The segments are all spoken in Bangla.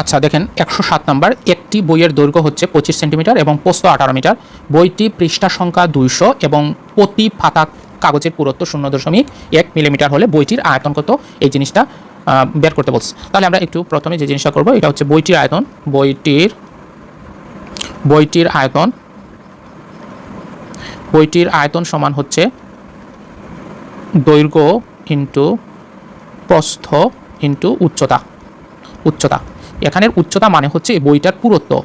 আচ্ছা দেখেন, একশো সাত নাম্বার, একটি বইয়ের দৈর্ঘ্য হচ্ছে পঁচিশ সেন্টিমিটার এবং পোস্ত আঠারো মিটার। বইটি পৃষ্ঠা সংখ্যা দুইশো এবং প্রতি পাতা কাগজের পুরুত্ব শূন্য দশমিক এক মিলিমিটার হলে বইটির আয়তন কত? এই জিনিসটা বের করতে বলছে। তাহলে আমরা একটু প্রথমে যে জিনিসটা করব, এটা হচ্ছে বইটির আয়তন। বইটির বইটির আয়তন বইটির আয়তন সমান হচ্ছে দৈর্ঘ্য ইন্টু প্রস্থ ইন্টু উচ্চতা উচ্চতা। এখানের উচ্চতা মানে হচ্ছে এই বইটার পুরত্ব।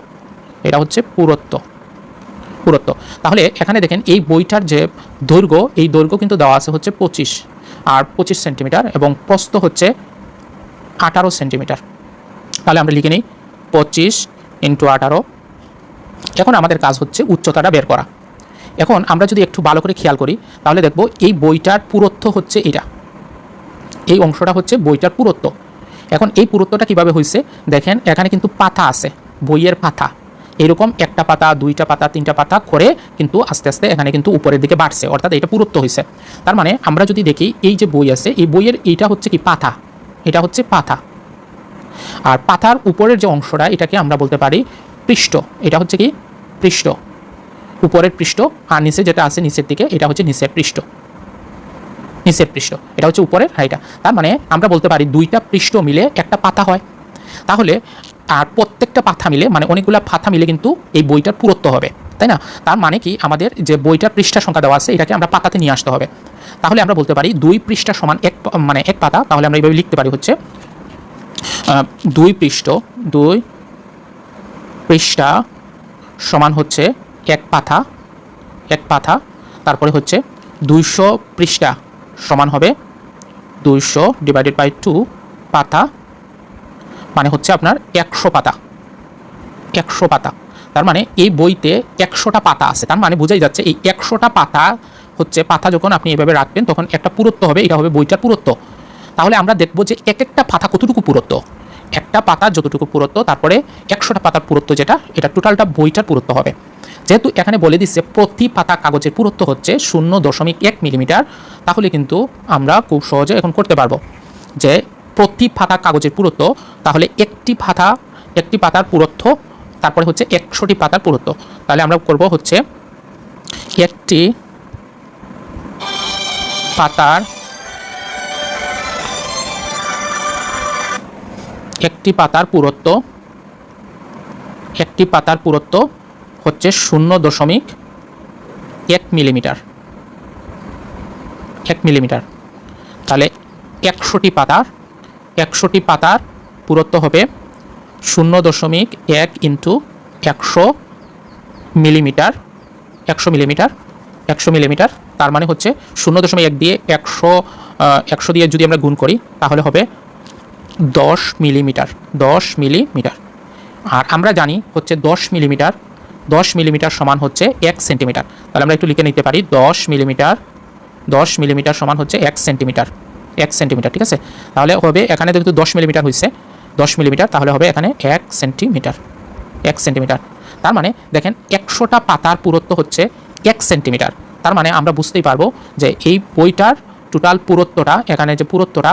এটা হচ্ছে পুরত্ব। পুরত্ব। তাহলে এখানে দেখেন এই বইটার যে দৈর্ঘ্য, এই দৈর্ঘ্য কিন্তু দেওয়া আছে হচ্ছে পঁচিশ। আর পঁচিশ সেন্টিমিটার এবং প্রস্থ হচ্ছে আঠারো সেন্টিমিটার। তাহলে আমরা লিখে নিই পঁচিশ ইন্টু আঠারো। এখন আমাদের কাজ হচ্ছে উচ্চতাটা বের করা। এখন আমরা যদি একটু ভালো করে খেয়াল করি, তাহলে দেখব এই বইটার পুরত্ব হচ্ছে এটা। এই অংশটা হচ্ছে বইটার পুরত্ব। এখন এই পুরত্বটা কীভাবে হয়েছে দেখেন, এখানে কিন্তু পাতা আছে, বইয়ের পাতা। এরকম একটা পাতা, দুইটা পাতা, তিনটা পাতা করে কিন্তু আস্তে আস্তে এখানে কিন্তু উপরের দিকে বাড়ছে, অর্থাৎ এটা পুরত্ব হয়েছে তার মানে আমরা যদি দেখি এই যে বই আছে, এই বইয়ের এইটা হচ্ছে কি পাতা? এটা হচ্ছে পাতা। আর পাতার উপরের যে অংশটা, এটাকে আমরা বলতে পারি পৃষ্ঠ। এটা হচ্ছে কি? পৃষ্ঠ। উপরের পৃষ্ঠ, আর নিচে যেটা আছে নিচের দিকে, এটা হচ্ছে নিচের পৃষ্ঠ। নিচের পৃষ্ঠ, এটা হচ্ছে উপরের এটা তার মানে আমরা বলতে পারি দুইটা পৃষ্ঠ মিলে একটা পাতা হয়। তাহলে আর প্রত্যেকটা পাতা মিলে মানে অনেকগুলা পাতা মিলে কিন্তু এই বইটার পুরত্ব হবে, তাই না? তার মানে কি আমাদের যে বইটার পৃষ্ঠা সংখ্যা দেওয়া আছে, এটাকে আমরা পাতাতে নিয়ে আসতে হবে। তাহলে আমরা বলতে পারি দুই পৃষ্ঠা সমান এক মানে এক পাতা, তাহলে আমরা এইভাবে লিখতে পারি হচ্ছে দুই পৃষ্ঠ, দুই পৃষ্ঠা সমান হচ্ছে এক পাতা এক পাতা, তারপরে হচ্ছে দুইশো পৃষ্ঠা। সমান হবে দুইশো ডিভাইডেড বাই টু পাতা মানে হচ্ছে আপনার একশো পাতা একশো পাতা। তার মানে এই বইতে একশোটা পাতা আছে। তার মানে বোঝাই যাচ্ছে এই একশোটা পাতা হচ্ছে পাতা যখন আপনি এভাবে রাখবেন, তখন একটা পুরত্ব হবে, এটা হবে বইটার পুরত্ব। তাহলে আমরা দেখব যে এক একটা পাতা কতটুকু পুরত্ব? একটা পাতা যতটুকু পুরত্ব, তারপরে একশোটা পাতার পুরত্ব যেটা, এটা টোটালটা বইটার পুরত্ব হবে। যেহেতু এখানে বলে দিচ্ছে প্রতি পাতা কাগজের পুরত্ব হচ্ছে শূন্য দশমিক এক মিলিমিটার, তাহলে কিন্তু আমরা খুব সহজে এখন করতে পারব যে প্রতি পাতা কাগজের পুরত্ব, তাহলে একটি পাতা, একটি পাতার পুরত্ব, তারপরে হচ্ছে একশোটি পাতার পুরত্ব। তাহলে আমরা করব হচ্ছে একটি পাতার একটি পাতার পুরত্ব, একটি পাতার পুরত্ব হচ্ছে শূন্য দশমিক এক মিলিমিটার। এক মিলিমিটার। তাহলে একশোটি পাতার একশোটি পাতার পুরত্ব হবে শূন্য দশমিক এক ইন্টু একশো মিলিমিটার একশো মিলিমিটার একশো মিলিমিটার। তার মানে হচ্ছে শূন্য দশমিক এক দিয়ে একশো একশো দিয়ে যদি আমরা গুণ করি, তাহলে হবে দশ মিলিমিটার দশ মিলিমিটার। আর আমরা জানি হচ্ছে দশ মিলিমিটার দশ মিলিমিটার সমান হচ্ছে এক সেন্টিমিটার। তাহলে আমরা একটু লিখে নিতে পারি, দশ মিলিমিটার দশ মিলিমিটার সমান হচ্ছে এক সেন্টিমিটার এক সেন্টিমিটার, ঠিক আছে? তাহলে হবে এখানে যেহেতু দশ মিলিমিটার হয়েছে দশ মিলিমিটার, তাহলে হবে এখানে এক সেন্টিমিটার এক সেন্টিমিটার। তার মানে দেখেন একশোটা পাতার পুরত্ব হচ্ছে এক সেন্টিমিটার। তার মানে আমরা বুঝতেই পারব যে এই বইটার টোটাল পুরত্বটা, এখানে যে পুরত্বটা,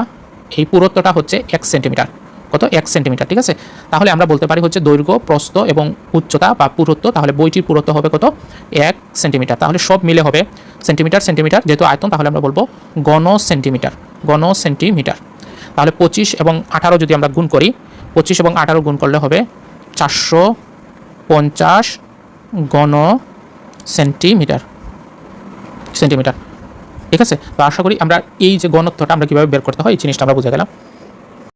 এই পুরত্বটা হচ্ছে এক সেন্টিমিটার। কত? এক সেন্টিমিটার, ঠিক আছে? তাহলে আমরা বলতে পারি হচ্ছে দৈর্ঘ্য, প্রস্থ এবং উচ্চতা বা পুরত্ব, তাহলে বইটির পুরত্ব হবে কত? এক সেন্টিমিটার। তাহলে সব মিলে হবে সেন্টিমিটার সেন্টিমিটার, যেহেতু আয়তন, তাহলে আমরা বলব গণ সেন্টিমিটার গণ সেন্টিমিটার। তাহলে পঁচিশ এবং আঠারো যদি আমরা গুণ করি, পঁচিশ এবং আঠারো গুণ করলে হবে চারশো পঞ্চাশ গণ সেন্টিমিটার। সেন্টিমিটার, ঠিক আছে? তো আশা করি আমরা এই যে গণত্বটা আমরা কীভাবে বের করতে হয়, এই জিনিসটা আমরা বুঝে গেলাম।